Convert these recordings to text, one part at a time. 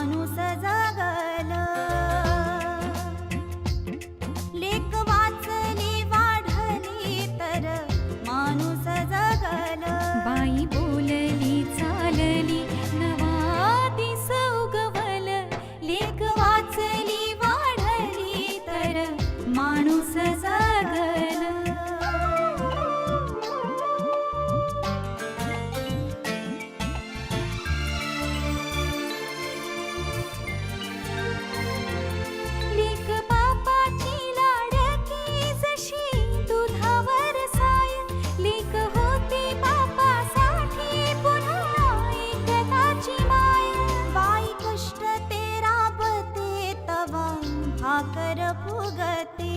माणूस जागल. लेख वाचली वाढली तर माणूस जगल. बाई भाकर फुगते।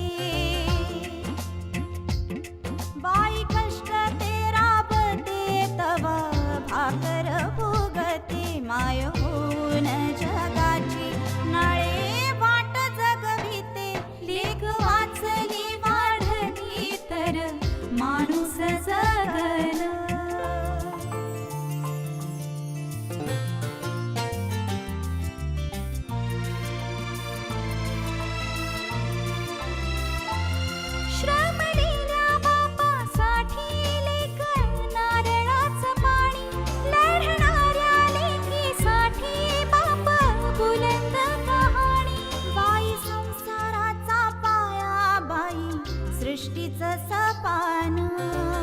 बाई कष्ट ते राबते तव भाकर फुगती। माय होऊन जगाची नळे वाट जगविते लेख वाचली वाढली तर माणूस सृष्टीचं सपान.